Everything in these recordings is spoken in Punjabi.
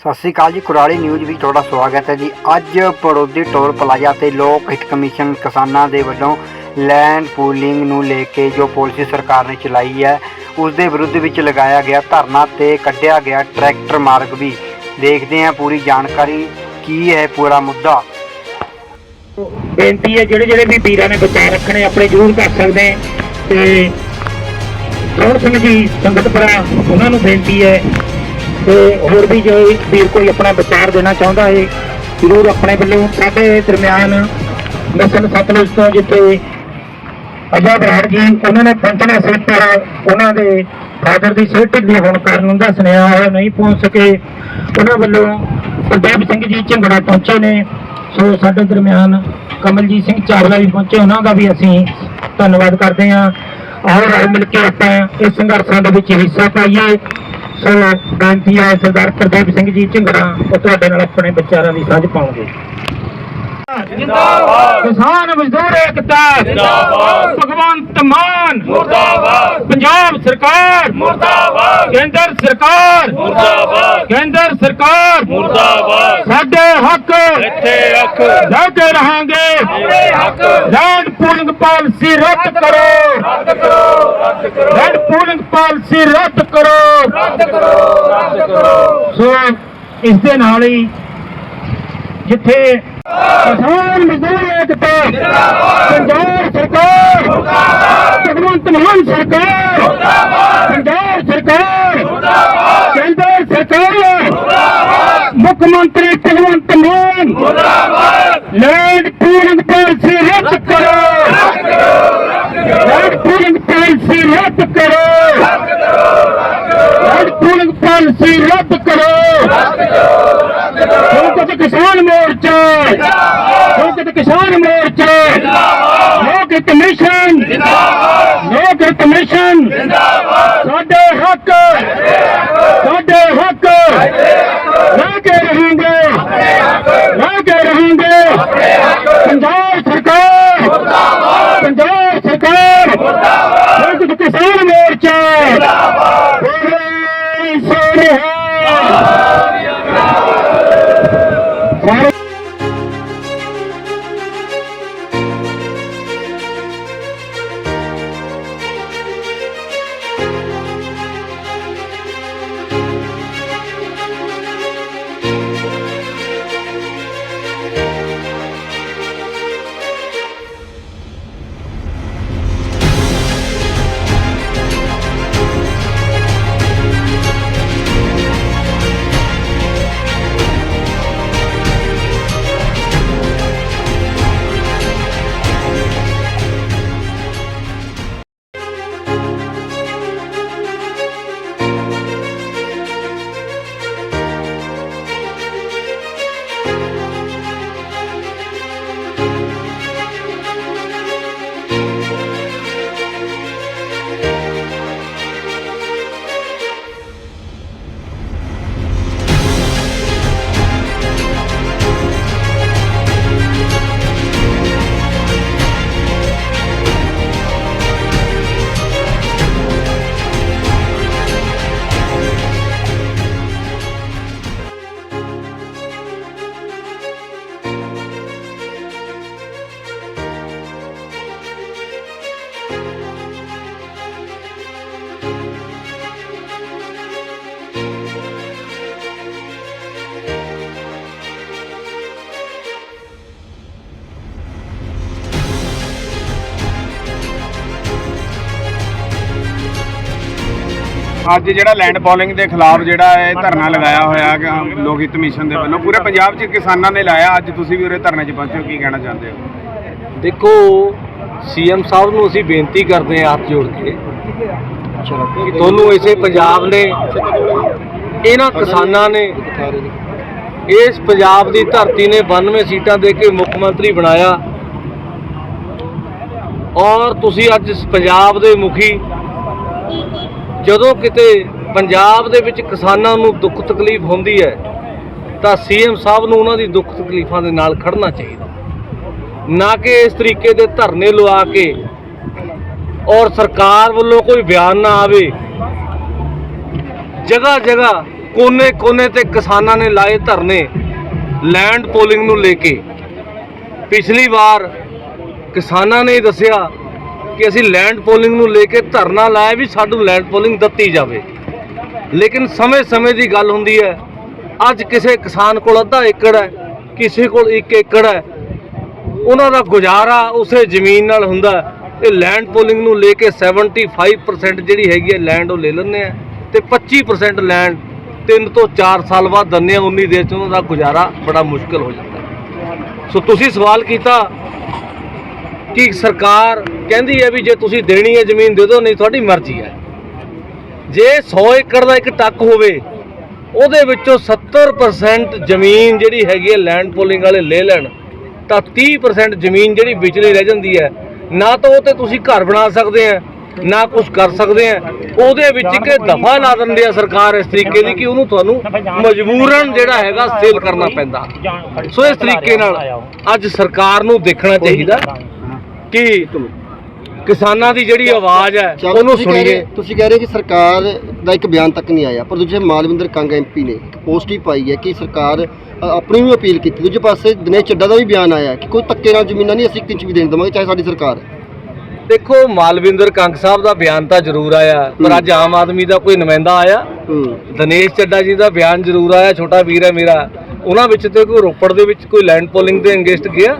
ਸਤਿ ਸ੍ਰੀ ਅਕਾਲ ਜੀ, ਕੁਰਾਲੀ ਨਿਊਜ਼ ਵਿੱਚ ਤੁਹਾਡਾ ਸਵਾਗਤ ਹੈ ਜੀ। ਅੱਜ ਪੜੋਦੀ ਟੋਲ ਪਲਾਜ਼ਾ ਤੇ ਲੋਕ ਹਿੱਤ ਕਮਿਸ਼ਨ ਕਿਸਾਨਾਂ ਦੇ ਵੱਲੋਂ ਲੈਂਡ ਪੂਲਿੰਗ ਨੂੰ ਲੈ ਕੇ ਜੋ ਪਾਲਿਸੀ ਸਰਕਾਰ ਨੇ ਚਲਾਈ ਹੈ ਉਸ ਦੇ ਵਿਰੁੱਧ ਵਿੱਚ ਲਗਾਇਆ ਗਿਆ ਧਰਨਾ ਤੇ ਕੱਢਿਆ ਗਿਆ ਟਰੈਕਟਰ ਮਾਰਗ ਵੀ। ਦੇਖਦੇ ਹਾਂ ਪੂਰੀ ਜਾਣਕਾਰੀ, ਕੀ ਹੈ ਪੂਰਾ ਮੁੱਦਾ? ਬੇਨਤੀ ਹੈ, ਜਿਹੜੇ ਜਿਹੜੇ ਵੀ ਵੀਰਾਂ ਨੇ ਬਚਾਅ ਰੱਖਣੇ, ਆਪਣੇ ਜ਼ਰੂਰ ਕਰ ਸਕਦੇ ਤੇ ਕੌਣ ਸਿੰਘ ਜੀ ਸੰਗਤਪੁਰਾ ਉਹਨਾਂ ਨੂੰ ਬੇਨਤੀ ਹੈ ਤੇ ਹੋਰ ਵੀ ਜੋ ਵੀਰ ਕੋਈ ਆਪਣਾ ਵਿਚਾਰ ਦੇਣਾ ਚਾਹੁੰਦਾ ਹੈ, ਜ਼ਰੂਰ ਆਪਣੇ ਵੱਲੋਂ ਸਾਡੇ ਦਰਮਿਆਨ ਨਸਲ ਸਤਲੁਜ ਤੋਂ ਜਿੱਥੇ ਅਜਾ ਬਰਾੜ ਜੀ, ਉਹਨਾਂ ਨੇ ਪਹੁੰਚਣਾ ਸੀ ਪਰ ਉਹਨਾਂ ਦੇ ਫਾਦਰ ਦੀ ਸਿਹਤ ਢਿੱਲੀ ਹੋਣ ਕਾਰਨ ਉਹਨਾਂ ਦਾ ਸੁਨੇਹਾ ਹੋਇਆ ਨਹੀਂ ਪਹੁੰਚ ਸਕੇ। ਉਹਨਾਂ ਵੱਲੋਂ ਪ੍ਰਦੀਪ ਸਿੰਘ ਜੀ ਝੰਗੜਾ ਪਹੁੰਚੇ ਨੇ। ਸੋ ਸਾਡੇ ਦਰਮਿਆਨ ਕਮਲਜੀਤ ਸਿੰਘ ਚਾਵਲਾ ਵੀ ਪਹੁੰਚੇ, ਉਹਨਾਂ ਦਾ ਵੀ ਅਸੀਂ ਧੰਨਵਾਦ ਕਰਦੇ ਹਾਂ। ਆਓ ਰਲ ਮਿਲ ਕੇ ਆਪਾਂ ਇਸ ਸੰਘਰਸ਼ਾਂ ਦੇ ਵਿੱਚ ਹਿੱਸਾ ਪਾਈਏ। ਸੋ ਬੇਨਤੀ ਹੈ ਸਰਦਾਰ ਪ੍ਰਦੀਪ ਸਿੰਘ ਜੀ ਝੰਗੜਾ ਉਹ ਤੁਹਾਡੇ ਨਾਲ ਆਪਣੇ ਵਿਚਾਰਾਂ ਦੀ ਸਾਂਝ ਪਾਉਣਗੇ ਜਿੰਦਾਬਾਦ। ਕਿਸਾਨ ਮਜ਼ਦੂਰ ਏਕਤਾ। ਜ਼ਿੰਦਾਬਾਦ। ਭਗਵੰਤ ਮਾਨ। ਮੁਰਦਾਬਾਦ। ਪੰਜਾਬ ਸਰਕਾਰ। ਮੁਰਦਾਬਾਦ। ਕੇਂਦਰ ਸਰਕਾਰ। ਮੁਰਦਾਬਾਦ। ਕੇਂਦਰ ਸਰਕਾਰ। ਮੁਰਦਾਬਾਦ। ਸਾਡੇ ਹੱਕ। ਇੱਥੇ ਅੱਖ ਲੈ ਕੇ ਰਹਾਂਗੇ। ਆਪਣੇ ਹੱਕ। ਲੈਂਡ ਪੂਲਿੰਗ ਪਾਲਿਸੀ ਰੱਦ ਕਰੋ। ਰੱਦ ਕਰੋ। ਰੱਦ ਕਰੋ। ਲੈਂਡ ਪੂਲਿੰਗ ਪਾਲਿਸੀ ਰੱਦ ਕਰੋ। ਰੱਦ ਕਰੋ। ਰੱਦ ਕਰੋ। ਸੋ ਇਸ ਦੇ ਨਾਲ ਹੀ ਜਿੱਥੇ ਕਿਸਾਨ ਮਜ਼ਦੂਰ ਏਕਤਾ ਪੰਜਾਬ ਸਰਕਾਰ, ਭਗਵੰਤ ਮਾਨ ਸਰਕਾਰ, ਪੰਜਾਬ ਸਰਕਾਰ, ਕੇਂਦਰ ਸਰਕਾਰ, ਮੁੱਖ ਮੰਤਰੀ ਭਗਵੰਤ ਮਾਨ, ਲੈ ਪੂਲਿੰਗ ਪਾਲਿਸੀ ਰੱਦ ਕਰੋ ਲੈਂਡ ਪੂਲਿੰਗ ਪਾਲਿਸੀ ਰੱਦ ਕਰੋ ਲੈਂਡ ਪੂਲਿੰਗ ਪਾਲਿਸੀ ਰੱਦ ਕਰੋ ਲੋਕ ਕਿਸਾਨ ਮੋਰਚਾ। ਲੋਕ ਕਿਸਾਨ ਮੋਰਚਾ। ਲੋਕ ਕਮਿਸ਼ਨ। ਲੋਕ ਕਮਿਸ਼ਨ। ਸਾਡੇ ਹੱਕ। ਅੱਜ ਜਿਹੜਾ ਲੈਂਡ ਪੋਲਿੰਗ ਦੇ ਖਿਲਾਫ ਜਿਹੜਾ ਇਹ ਧਰਨਾ ਲਗਾਇਆ ਹੋਇਆ ਕਿ ਲੋਕ ਹਿੱਤ ਮਿਸ਼ਨ ਦੇ ਵੱਲੋਂ, ਪੂਰੇ ਪੰਜਾਬ 'ਚ ਕਿਸਾਨਾਂ ਨੇ ਲਾਇਆ, ਅੱਜ ਤੁਸੀਂ ਵੀ ਉਰੇ ਧਰਨੇ 'ਚ ਪਹੁੰਚੇ ਹੋ, ਕੀ ਕਹਿਣਾ ਚਾਹੁੰਦੇ ਹੋ? ਦੇਖੋ, ਸੀਐਮ ਸਾਹਿਬ ਨੂੰ ਅਸੀਂ ਬੇਨਤੀ ਕਰਦੇ ਹਾਂ ਹੱਥ ਜੋੜ ਕੇ ਕਿ ਤੁਹਾਨੂੰ ਇਸੇ ਪੰਜਾਬ ਨੇ, ਇਹਨਾਂ ਕਿਸਾਨਾਂ ਨੇ ਇਸ ਪੰਜਾਬ ਦੀ ਧਰਤੀ ਨੇ 92 ਸੀਟਾਂ ਦੇ ਕੇ ਮੁੱਖ ਮੰਤਰੀ ਬਣਾਇਆ ਔਰ ਤੁਸੀਂ ਅੱਜ ਪੰਜਾਬ ਦੇ ਮੁਖੀ ਜਦੋਂ ਕਿਤੇ ਪੰਜਾਬ ਦੇ ਵਿੱਚ ਕਿਸਾਨਾਂ ਨੂੰ ਦੁੱਖ ਤਕਲੀਫ ਹੁੰਦੀ ਹੈ, ਤਾਂ ਸੀਐਮ ਸਾਹਿਬ ਨੂੰ ਉਹਨਾਂ ਦੀ ਦੁੱਖ ਤਕਲੀਫਾਂ ਦੇ ਨਾਲ ਖੜਨਾ ਚਾਹੀਦਾ। ਨਾ ਕਿ ਇਸ ਤਰੀਕੇ ਦੇ ਧਰਨੇ ਲਵਾ ਕੇ ਔਰ ਸਰਕਾਰ ਵੱਲੋਂ ਕੋਈ ਬਿਆਨ ਨਾ ਆਵੇ। ਜਗ੍ਹਾ ਜਗ੍ਹਾ ਕੋਨੇ-ਕੋਨੇ ਤੇ ਕਿਸਾਨਾਂ ਨੇ ਲਾਏ ਧਰਨੇ, ਲੈਂਡ ਪੋਲਿੰਗ ਨੂੰ ਲੈ ਕੇ। ਪਿਛਲੀ ਵਾਰ ਕਿਸਾਨਾਂ ਨੇ ਦੱਸਿਆ ਕਿ ਅਸੀਂ ਲੈਂਡ ਪੋਲਿੰਗ ਨੂੰ ਲੈ ਕੇ ਧਰਨਾ ਲਾਇਆ ਵੀ ਸਾਨੂੰ ਲੈਂਡ ਪੋਲਿੰਗ ਦਿੱਤੀ ਜਾਵੇ। ਲੇਕਿਨ ਸਮੇਂ-ਸਮੇਂ ਦੀ ਗੱਲ ਹੁੰਦੀ ਹੈ, ਅੱਜ ਕਿਸੇ ਕਿਸਾਨ ਕੋਲ ਅੱਧਾ ਏਕੜ ਹੈ, ਕਿਸੇ ਕੋਲ 1 ਏਕੜ ਹੈ, ਉਹਨਾਂ ਦਾ ਗੁਜ਼ਾਰਾ ਉਸੇ ਜ਼ਮੀਨ ਨਾਲ ਹੁੰਦਾ ਇਹ ਲੈਂਡ ਪੋਲਿੰਗ ਨੂੰ ਲੈ ਕੇ 75% ਜਿਹੜੀ ਹੈਗੀ ਹੈ ਲੈਂਡ ਉਹ ਲੈ ਲੈਂਦੇ ਆ ਤੇ 25% ਲੈਂਡ 3 ਤੋਂ 4 ਸਾਲ ਬਾਅਦ ਦੰਨੇ ਆ 19 ਦੇ ਚ ਉਹਨਾਂ ਦਾ ਗੁਜ਼ਾਰਾ ਬੜਾ ਮੁਸ਼ਕਲ ਹੋ ਜਾਂਦਾ ਸੋ ਤੁਸੀਂ ਸਵਾਲ ਕੀਤਾ ਕਿ ਸਰਕਾਰ ਕਹਿੰਦੀ ਹੈ ਵੀ ਜੇ ਤੁਸੀਂ ਦੇਣੀ ਹੈ ਜ਼ਮੀਨ ਦੇ ਦਿਓ, ਨਹੀਂ ਤੁਹਾਡੀ ਮਰਜ਼ੀ ਹੈ। ਜੇ 100 ਏਕੜ ਦਾ ਇੱਕ ਟੱਕ ਹੋਵੇ, ਉਹਦੇ ਵਿੱਚੋਂ 70% ਜ਼ਮੀਨ ਜਿਹੜੀ ਹੈਗੀ ਹੈ ਲੈਂਡ ਪੋਲਿੰਗ ਵਾਲੇ ਲੈ ਲੈਣ, ਤਾਂ 30% ਜ਼ਮੀਨ ਜਿਹੜੀ ਵਿਚਲੀ ਰਹਿ ਜਾਂਦੀ ਹੈ। ਨਾ ਤਾਂ ਉਹ ਤੇ ਤੁਸੀਂ ਘਰ ਬਣਾ ਸਕਦੇ ਆ ਨਾ ਕੁਝ ਕਰ ਸਕਦੇ ਆ ਉਹਦੇ ਵਿੱਚ ਇੱਕ ਦਫਾ ਲਾ ਦਿੰਦੇ ਆ ਸਰਕਾਰ ਇਸ ਤਰੀਕੇ ਦੀ ਕਿ ਉਹਨੂੰ ਤੁਹਾਨੂੰ ਮਜਬੂਰਨ ਜਿਹੜਾ ਹੈਗਾ ਸੇਲ ਕਰਨਾ ਪੈਂਦਾ। ਸੋ ਇਸ ਤਰੀਕੇ ਨਾਲ ਅੱਜ ਸਰਕਾਰ ਨੂੰ ਦੇਖਣਾ ਚਾਹੀਦਾ। ਕਿ ਕਿਸਾਨਾਂ ਦੀ ਜਿਹੜੀ ਆਵਾਜ਼ ਹੈ ਉਹਨੂੰ ਸੁਣੀਏ। ਤੁਸੀਂ ਕਹਿ ਰਹੇ ਕਿ ਸਰਕਾਰ ਦਾ ਇੱਕ ਬਿਆਨ ਤੱਕ ਨਹੀਂ ਆਇਆ ਪਰ ਦੂਜੇ ਮਾਲਵਿੰਦਰ ਕੰਗ ਐਮਪੀ ਨੇ ਇੱਕ ਪੋਸਟ ਹੀ ਪਾਈ ਹੈ ਕਿ ਸਰਕਾਰ ਆਪਣੀ ਵੀ ਅਪੀਲ ਕੀਤੀ। ਦੂਜੇ ਪਾਸੇ ਦਿਨੇਸ਼ ਚੱਡਾ ਦਾ ਵੀ ਬਿਆਨ ਆਇਆ ਕਿ ਕੋਈ ਧੱਕੇ ਨਾਲ ਜ਼ਮੀਨਾਂ ਨਹੀਂ ਅਸੀਂ ਇੱਕ ਇੰਚ ਵੀ ਦੇਣ ਦੇਵਾਂਗੇ ਚਾਹੇ ਸਾਡੀ ਸਰਕਾਰ ਹੈ। ਦੇਖੋ ਮਾਲਵਿੰਦਰ ਕੰਗ ਸਾਹਿਬ ਦਾ ਬਿਆਨ ਤਾਂ ਜ਼ਰੂਰ ਆਇਆ ਪਰ ਅੱਜ ਆਮ ਆਦਮੀ ਦਾ ਕੋਈ ਨੁਮਾਇੰਦਾ ਆਇਆ? ਦਿਨੇਸ਼ ਚੱਡਾ ਜੀ ਦਾ ਬਿਆਨ ਜ਼ਰੂਰ ਆਇਆ ਛੋਟਾ ਵੀਰ ਹੈ ਮੇਰਾ। ਉਹਨਾਂ ਵਿੱਚ ਤੇ ਕੋਈ ਰੋਪੜ ਦੇ ਵਿੱਚ ਕੋਈ ਲੈਂਡ ਪੋਲਿੰਗ ਦੇ ਅੰਗੇਸਟ ਗਿਆ?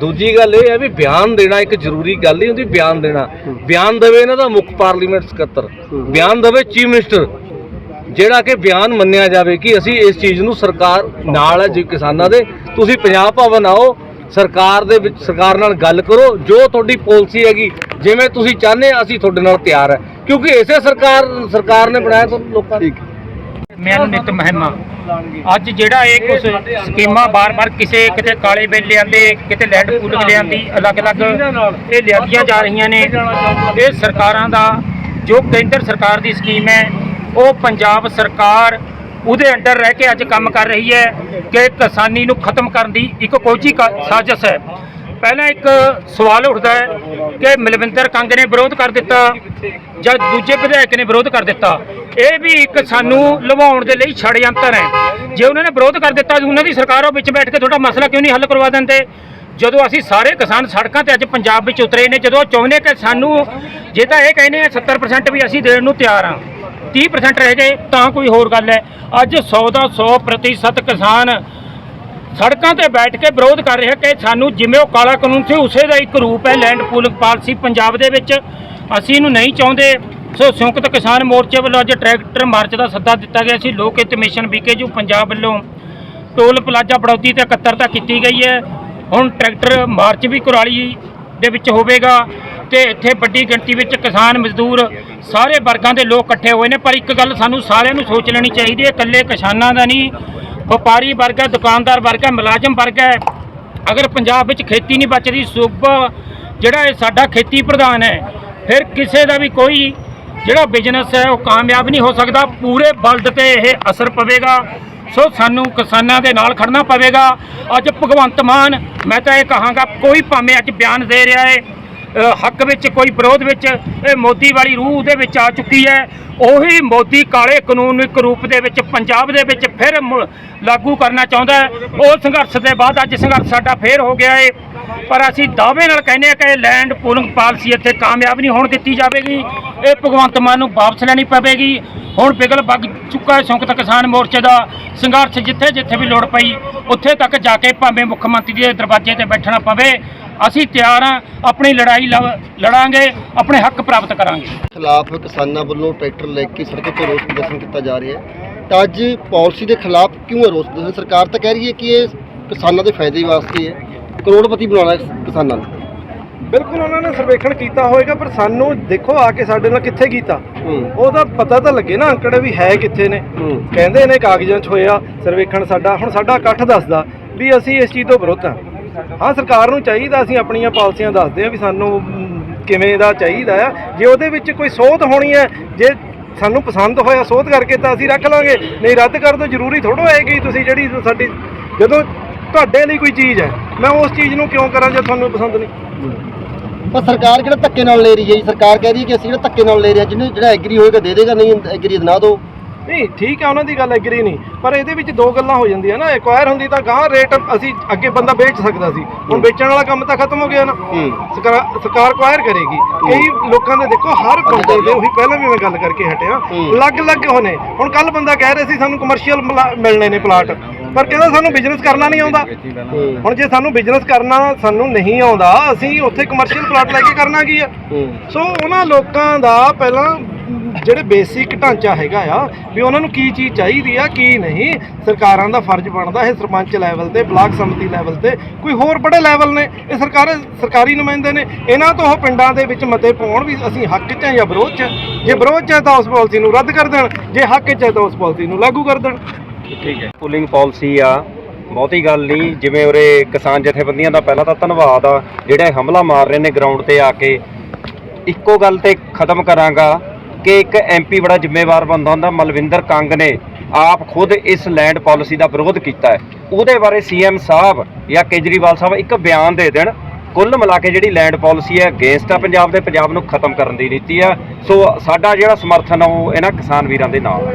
ਦੂਜੀ ਗੱਲ ਇਹ ਹੈ ਵੀ ਬਿਆਨ ਦੇਣਾ ਇੱਕ ਜ਼ਰੂਰੀ ਗੱਲ ਨਹੀਂ ਹੁੰਦੀ ਬਿਆਨ ਦੇਣਾ। ਬਿਆਨ ਦੇਵੇ ਇਹਨਾਂ ਦਾ ਮੁੱਖ ਪਾਰਲੀਮੈਂਟ ਸਕੱਤਰ, ਬਿਆਨ ਦੇਵੇ ਚੀਫ ਮਿਨਿਸਟਰ। ਜਿਹੜਾ ਕਿ ਬਿਆਨ ਮੰਨਿਆ ਜਾਵੇ ਕਿ ਅਸੀਂ ਇਸ ਚੀਜ਼ ਨੂੰ ਸਰਕਾਰ ਨਾਲ ਹੈ ਜੀ ਕਿਸਾਨਾਂ ਦੇ। ਤੁਸੀਂ ਪੰਜਾਬ ਭਵਨ ਆਓ, ਸਰਕਾਰ ਦੇ ਵਿੱਚ, ਸਰਕਾਰ ਨਾਲ ਗੱਲ ਕਰੋ, ਜੋ ਤੁਹਾਡੀ ਪਾਲਿਸੀ ਹੈਗੀ, ਜਿਵੇਂ ਤੁਸੀਂ ਚਾਹੁੰਦੇ ਅਸੀਂ ਤੁਹਾਡੇ ਨਾਲ ਤਿਆਰ ਹੈ। ਕਿਉਂਕਿ ਇਸੇ ਸਰਕਾਰ ਸਰਕਾਰ ਨੇ ਬਣਾਇਆ ਤੁਹਾਨੂੰ ਲੋਕਾਂ ਨੇ। ਠੀਕ ਮੈਂ ਨਿਤ ਮਹਿਮਾ। ਅੱਜ ਜਿਹੜਾ ਇਹ ਕੁਝ ਸਕੀਮਾਂ ਬਾਰ-ਬਾਰ ਕਿਸੇ, ਕਿਤੇ ਕਾਲੇ ਬਿੱਲ ਲਿਆਂਦੇ, ਕਿਤੇ ਲੈਂਡ ਪੂਲਿੰਗ ਲਿਆਂਦੀ, ਅਲੱਗ-ਅਲੱਗ ਇਹ ਲਿਆਂਦੀਆਂ ਜਾ ਰਹੀਆਂ ਨੇ। ਇਹ ਸਰਕਾਰਾਂ ਦਾ, ਜੋ ਕੇਂਦਰ ਸਰਕਾਰ ਦੀ ਸਕੀਮ ਹੈ, ਉਹ ਪੰਜਾਬ ਸਰਕਾਰ ਉਹਦੇ ਅੰਡਰ ਰਹਿ ਕੇ ਅੱਜ ਕੰਮ ਕਰ ਰਹੀ ਹੈ ਕਿ ਕਿਸਾਨੀ ਨੂੰ ਖਤਮ ਕਰਨ ਦੀ ਇੱਕ ਕੋਝੀ ਕਾ- ਸਾਜ਼ਿਸ਼ ਹੈ। ਪਹਿਲਾਂ ਇੱਕ ਸਵਾਲ ਉੱਠਦਾ ਹੈ ਕਿ ਮਲਵਿੰਦਰ ਕੰਗ ਨੇ ਵਿਰੋਧ ਕਰ ਦਿੱਤਾ ਜਾਂ ਦੂਜੇ ਵਿਧਾਇਕ ਨੇ ਵਿਰੋਧ ਕਰ ਦਿੱਤਾ। ਇਹ ਵੀ ਇੱਕ ਸਾਨੂੰ ਲਵਾਉਣ ਦੇ ਲਈ ਛੜਯੰਤਰ ਹੈ। ਜੇ ਉਹਨਾਂ ਨੇ ਵਿਰੋਧ ਕਰ ਦਿੱਤਾ ਉਹਨਾਂ ਦੀ ਸਰਕਾਰ ਉਹ ਵਿੱਚ ਬੈਠ ਕੇ ਤੁਹਾਡਾ ਮਸਲਾ ਕਿਉਂ ਨਹੀਂ ਹੱਲ ਕਰਵਾ ਦਿੰਦੇ? ਜਦੋਂ ਅਸੀਂ ਸਾਰੇ ਕਿਸਾਨ ਸੜਕਾਂ ਤੇ ਅੱਜ ਪੰਜਾਬ ਵਿੱਚ ਉਤਰੇ ਨੇ, ਜਦੋਂ ਚਾਹੁੰਦੇ ਕਿ ਸਾਨੂੰ ਜੇ ਤਾਂ ਇਹ ਕਹਿੰਦੇ ਆ 70% ਵੀ ਅਸੀਂ ਦੇਣ ਨੂੰ ਤਿਆਰ ਹਾਂ 30% ਰਹਿ ਗਏ ਤਾਂ ਕੋਈ ਹੋਰ ਗੱਲ ਹੈ। ਅੱਜ 100 ਦਾ 100% ਕਿਸਾਨ ਸੜਕਾਂ ਤੇ ਬੈਠ ਕੇ ਵਿਰੋਧ ਕਰ ਰਿਹਾ ਕਿ ਸਾਨੂੰ ਜਿਵੇਂ ਉਹ ਕਾਲਾ ਕਾਨੂੰਨ ਸੀ, ਉਸੇ ਦਾ ਇੱਕ ਰੂਪ ਹੈ ਲੈਂਡ ਪੂਲਿੰਗ ਪਾਲਿਸੀ ਪੰਜਾਬ ਦੇ ਵਿੱਚ। ਅਸੀਂ ਇਹਨੂੰ ਨਹੀਂ ਚਾਹੁੰਦੇ। ਸੋ ਸੰਯੁਕਤ ਕਿਸਾਨ ਮੋਰਚੇ ਵੱਲੋਂ ਅੱਜ ਟਰੈਕਟਰ ਮਾਰਚ ਦਾ ਸੱਦਾ ਦਿੱਤਾ ਗਿਆ ਸੀ। ਲੋਕ ਹਿੱਤ ਮਿਸ਼ਨ ਬੀਕੇਯੂ ਪੰਜਾਬ ਵੱਲੋਂ ਟੋਲ ਪਲਾਜ਼ਾ ਬੜੌਤੀ ਤੇ ਇਕੱਤਰਤਾ ਕੀਤੀ ਗਈ ਹੈ, ਹੁਣ ਟਰੈਕਟਰ ਮਾਰਚ ਵੀ ਕੁਰਾਲੀ ਦੇ ਵਿੱਚ ਹੋਵੇਗਾ ਤੇ ਇੱਥੇ ਵੱਡੀ ਗਿਣਤੀ ਵਿੱਚ ਕਿਸਾਨ ਮਜ਼ਦੂਰ ਸਾਰੇ ਵਰਗਾਂ ਦੇ ਲੋਕ ਇਕੱਠੇ ਹੋਏ ਨੇ। ਪਰ ਇੱਕ ਗੱਲ ਸਾਨੂੰ ਸਾਰਿਆਂ ਨੂੰ ਸੋਚ ਲੈਣੀ ਚਾਹੀਦੀ ਹੈ, ਇਕੱਲੇ ਕਿਸਾਨਾਂ ਦਾ ਨਹੀਂ ਵਪਾਰੀ ਵਰਗ ਹੈ, ਦੁਕਾਨਦਾਰ ਵਰਗ ਹੈ, ਮੁਲਾਜ਼ਮ ਵਰਗ ਹੈ। ਅਗਰ ਪੰਜਾਬ ਵਿੱਚ ਖੇਤੀ ਨਹੀਂ ਬਚਦੀ, ਸੂਬਾ ਜਿਹੜਾ ਇਹ ਸਾਡਾ ਖੇਤੀ ਪ੍ਰਧਾਨ ਹੈ, ਫਿਰ ਕਿਸੇ ਦਾ ਵੀ ਕੋਈ ਜਿਹੜਾ ਬਿਜ਼ਨਸ ਹੈ, ਉਹ ਕਾਮਯਾਬ ਨਹੀਂ ਹੋ ਸਕਦਾ। ਪੂਰੇ ਵਰਲਡ ਤੇ ਇਹ ਅਸਰ ਪਵੇਗਾ। ਸੋ ਸਾਨੂੰ ਕਿਸਾਨਾਂ ਦੇ ਨਾਲ ਖੜਨਾ ਪਵੇਗਾ। ਅੱਜ ਭਗਵੰਤ ਮਾਨ, ਮੈਂ ਤਾਂ ਇਹ ਕਹਾਂਗਾ, ਕੋਈ ਭਾਵੇਂ ਅੱਜ ਬਿਆਨ ਦੇ ਰਿਹਾ ਹੈ ਹੱਕ ਵਿੱਚ ਕੋਈ ਵਿਰੋਧ ਵਿੱਚ ਇਹ ਮੋਦੀ ਵਾਲੀ ਰੂਹ ਉਹਦੇ ਵਿੱਚ ਆ ਚੁੱਕੀ ਹੈ। ਉਹੀ ਮੋਦੀ ਕਾਲੇ ਕਾਨੂੰਨ ਇੱਕ ਰੂਪ ਦੇ ਵਿੱਚ ਪੰਜਾਬ ਦੇ ਵਿੱਚ ਫਿਰ ਲਾਗੂ ਕਰਨਾ ਚਾਹੁੰਦਾ ਉਹ ਸੰਘਰਸ਼ ਦੇ ਬਾਅਦ ਅੱਜ ਸੰਘਰਸ਼ ਸਾਡਾ ਫੇਰ ਹੋ ਗਿਆ ਏ। ਪਰ ਅਸੀਂ ਦਾਅਵੇ ਨਾਲ ਕਹਿੰਦੇ ਹਾਂ ਕਿ ਲੈਂਡ ਪੂਲਿੰਗ ਪਾਲਿਸੀ ਇੱਥੇ ਕਾਮਯਾਬ ਨਹੀਂ ਹੋਣ ਦਿੱਤੀ ਜਾਵੇਗੀ। ਇਹ ਭਗਵੰਤ ਮਾਨ ਨੂੰ ਵਾਪਸ ਲੈਣੀ ਪਵੇਗੀ। ਹੁਣ ਪਿਗਲ ਵੱਗ ਚੁੱਕਾ ਹੈ ਸੰਯੁਕਤ ਕਿਸਾਨ ਮੋਰਚੇ ਦਾ ਸੰਘਰਸ਼ ਜਿੱਥੇ ਜਿੱਥੇ ਵੀ ਲੋੜ ਪਈ, ਉੱਥੇ ਤੱਕ ਜਾ ਕੇ ਭਾਵੇਂ ਮੁੱਖ ਮੰਤਰੀ ਦੇ ਦਰਵਾਜ਼ੇ ਤੇ ਬੈਠਣਾ ਪਵੇ। ਅਸੀਂ ਤਿਆਰ ਹਾਂ ਆਪਣੀ ਲੜਾਈ ਲੜ- ਲੜਾਂਗੇ ਆਪਣੇ ਹੱਕ ਪ੍ਰਾਪਤ ਕਰਾਂਗੇ। ਖਿਲਾਫ ਕਿਸਾਨਾਂ ਵੱਲੋਂ ਟਰੈਕਟਰ ਲੈ ਕੇ ਸੜਕ ਤੇ ਰੋਸ ਪ੍ਰਦਰਸ਼ਨ ਕੀਤਾ ਜਾ ਰਿਹਾ ਹੈ। ਤਾਂ ਅੱਜ ਪਾਲਿਸੀ ਦੇ ਖਿਲਾਫ ਕਿਉਂ ਹੈ ਰੋਸ ਪ੍ਰਦਰਸ਼ਨ? ਸਰਕਾਰ ਤਾਂ ਕਹਿ ਰਹੀ ਹੈ ਕਿ ਇਹ ਕਿਸਾਨਾਂ ਦੇ ਫਾਇਦੇ ਵਾਸਤੇ ਹੈ। ਕਰੋੜਪਤੀ ਬਣਾਉਣਾ ਹੈ ਕਿਸਾਨਾਂ ਨੂੰ। ਬਿਲਕੁਲ ਉਹਨਾਂ ਨੇ ਸਰਵੇਖਣ ਕੀਤਾ ਹੋਵੇਗਾ ਪਰ ਸਾਨੂੰ ਦੇਖੋ ਆ ਕੇ ਸਾਡੇ ਨਾਲ ਕਿੱਥੇ ਕੀਤਾ। ਉਹਦਾ ਪਤਾ ਤਾਂ ਲੱਗੇ ਨਾ ਅੰਕੜੇ ਵੀ ਹੈ ਕਿੱਥੇ ਨੇ। ਕਹਿੰਦੇ ਨੇ ਕਾਗਜ਼ਾਂ 'ਚ ਹੋਇਆ ਸਰਵੇਖਣ ਸਾਡਾ ਹੁਣ ਸਾਡਾ ਇਕੱਠ ਦੱਸਦਾ ਵੀ ਅਸੀਂ ਇਸ ਚੀਜ਼ ਤੋਂ ਵਿਰੁੱਧ ਹਾਂ। ਹਾਂ, ਸਰਕਾਰ ਨੂੰ ਚਾਹੀਦਾ, ਅਸੀਂ ਆਪਣੀਆਂ ਪਾਲਿਸੀਆਂ ਦੱਸਦੇ ਹਾਂ ਵੀ ਸਾਨੂੰ ਕਿਵੇਂ ਦਾ ਚਾਹੀਦਾ ਆ। ਜੇ ਉਹਦੇ ਵਿੱਚ ਕੋਈ ਸੋਧ ਹੋਣੀ ਹੈ, ਜੇ ਸਾਨੂੰ ਪਸੰਦ ਹੋਇਆ ਸੋਧ ਕਰਕੇ ਤਾਂ ਅਸੀਂ ਰੱਖ ਲਾਂਗੇ, ਨਹੀਂ ਰੱਦ ਕਰ ਦੋ ਜ਼ਰੂਰੀ ਥੋੜੋ ਹੈ ਕਿ ਤੁਸੀਂ ਜਿਹੜੀ ਸਾਡੀ, ਜਦੋਂ ਤੁਹਾਡੇ ਲਈ ਕੋਈ ਚੀਜ਼ ਹੈ, ਮੈਂ ਉਸ ਚੀਜ਼ ਨੂੰ ਕਿਉਂ ਕਰਾਂ ਜੇ ਤੁਹਾਨੂੰ ਪਸੰਦ ਨਹੀਂ? ਪਰ ਸਰਕਾਰ ਕਿਹੜਾ ਧੱਕੇ ਨਾਲ ਲੈ ਰਹੀ ਹੈ ਜੀ? ਸਰਕਾਰ ਕਹਿ ਰਹੀ ਹੈ ਕਿ ਅਸੀਂ ਜਿਹੜਾ ਧੱਕੇ ਨਾਲ ਲੈ ਰਹੇ ਹਾਂ ਜਿਹਨੇ ਜਿਹੜਾ ਐਗਰੀ ਹੋਏਗਾ ਦੇ ਦੇਗਾ, ਨਹੀਂ, ਐਗਰੀ ਨਾ ਦੋ ਨਹੀਂ ਠੀਕ ਹੈ ਉਹਨਾਂ ਦੀ ਗੱਲ ਐਗਰੀ ਨਹੀਂ ਪਰ ਇਹਦੇ ਵਿੱਚ ਦੋ ਗੱਲਾਂ ਹੋ ਜਾਂਦੀਆਂ ਨਾ ਐਕਵਾਇਰ ਹੁੰਦੀ ਤਾਂ ਗਾਂ ਰੇਟ ਅਸੀਂ ਅੱਗੇ ਬੰਦਾ ਵੇਚ ਸਕਦਾ ਸੀ ਹੁਣ ਵੇਚਣ ਵਾਲਾ ਕੰਮ ਤਾਂ ਖਤਮ ਹੋ ਗਿਆ ਨਾ। ਸਰਕਾਰ ਐਕਵਾਇਰ ਕਰੇਗੀ। ਕਈ ਲੋਕਾਂ ਦੇ ਦੇਖੋ ਹਰ ਬੰਦੇ ਦੇ ਉਹੀ ਪਹਿਲਾਂ ਵੀ ਮੈਂ ਗੱਲ ਕਰਕੇ ਹਟਿਆ ਅਲੱਗ-ਅਲੱਗ ਹੋਣੇ ਹੁਣ ਕੱਲ ਬੰਦਾ ਕਹਿ ਰਿਹਾ ਸੀ ਸਾਨੂੰ ਕਮਰਸ਼ੀਅਲ ਮਿਲਣੇ ਨੇ ਪਲਾਟ ਪਰ ਕਹਿੰਦਾ ਸਾਨੂੰ ਬਿਜ਼ਨਸ ਕਰਨਾ ਨਹੀਂ ਆਉਂਦਾ। ਹੁਣ ਜੇ ਸਾਨੂੰ ਬਿਜ਼ਨਸ ਕਰਨਾ ਸਾਨੂੰ ਨਹੀਂ ਆਉਂਦਾ ਅਸੀਂ ਉੱਥੇ ਕਮਰਸ਼ੀਅਲ ਪਲਾਟ ਲੈ ਕੇ ਕਰਨਾ ਕੀ ਆ? ਸੋ ਉਹਨਾਂ ਲੋਕਾਂ ਦਾ ਪਹਿਲਾਂ ਜਿਹੜੇ ਬੇਸਿਕ ਢਾਂਚਾ ਹੈਗਾ ਆ, ਵੀ ਉਹਨਾਂ ਨੂੰ ਕੀ ਚੀਜ਼ ਚਾਹੀਦੀ ਆ, ਕੀ ਨਹੀਂ, ਸਰਕਾਰਾਂ ਦਾ ਫਰਜ਼ ਬਣਦਾ ਹੈ ਸਰਪੰਚ ਲੈਵਲ ਤੇ, ਬਲਾਕ ਸਮਿਤੀ ਲੈਵਲ ਤੇ, ਕੋਈ ਹੋਰ ਬੜੇ ਲੈਵਲ ਨੇ, ਇਹ ਸਰਕਾਰ, ਸਰਕਾਰੀ ਨੁਮਾਇੰਦੇ ਨੇ, ਇਹਨਾਂ ਤੋਂ ਉਹ ਪਿੰਡਾਂ ਦੇ ਵਿੱਚ ਮਤੇ ਪਾਉਣ ਵੀ ਅਸੀਂ ਹੱਕ 'ਚ ਹਾਂ ਜਾਂ ਵਿਰੋਧ 'ਚ ਜੇ ਵਿਰੋਧ 'ਚ ਹੈ ਤਾਂ ਉਸ ਪਾਲਿਸੀ ਨੂੰ ਰੱਦ ਕਰ ਦੇਣ, ਜੇ ਹੱਕ 'ਚ ਹੈ ਤਾਂ ਉਸ ਪਾਲਿਸੀ ਨੂੰ ਲਾਗੂ ਕਰ ਦੇਣ। ਠੀਕ ਹੈ। ਪੁਲਿੰਗ ਪਾਲਿਸੀ ਆ, ਬਹੁਤੀ ਗੱਲ ਨਹੀਂ, ਜਿਵੇਂ ਉਰੇ ਕਿਸਾਨ ਜਥੇਬੰਦੀਆਂ ਦਾ ਪਹਿਲਾਂ ਤਾਂ ਧੰਨਵਾਦ ਆ, ਜਿਹੜੇ ਹਮਲਾ ਮਾਰ ਰਹੇ ਨੇ ਗਰਾਊਂਡ ਤੇ ਆ ਕੇ, ਇੱਕੋ ਗੱਲ ਤੇ ਖਤਮ ਕਰਾਂਗਾ ਕਿ ਇੱਕ ਐਮਪੀ ਬੜਾ ਜ਼ਿੰਮੇਵਾਰ ਬੰਦਾ ਹੁੰਦਾ, ਮਲਵਿੰਦਰ ਕੰਗ ਨੇ ਆਪ ਖੁਦ ਇਸ ਲੈਂਡ ਪਾਲਿਸੀ ਦਾ ਵਿਰੋਧ ਕੀਤਾ ਹੈ। ਉਹਦੇ ਬਾਰੇ ਸੀਐਮ ਸਾਹਿਬ ਜਾਂ ਕੇਜਰੀਵਾਲ ਸਾਹਿਬ ਇੱਕ ਬਿਆਨ ਦੇ ਦੇਣ, ਕੁੱਲ ਮਿਲਾ ਕੇ ਜਿਹੜੀ ਲੈਂਡ ਪਾਲਿਸੀ ਹੈ ਅਗੇਂਸਟ ਆ ਪੰਜਾਬ ਦੇ, ਪੰਜਾਬ ਨੂੰ ਖਤਮ ਕਰਨ ਦੀ ਨੀਤੀ ਆ। ਸੋ ਸਾਡਾ ਜਿਹੜਾ ਸਮਰਥਨ ਆ, ਉਹ ਇਹਨਾਂ ਕਿਸਾਨ ਵੀਰਾਂ ਦੇ ਨਾਲ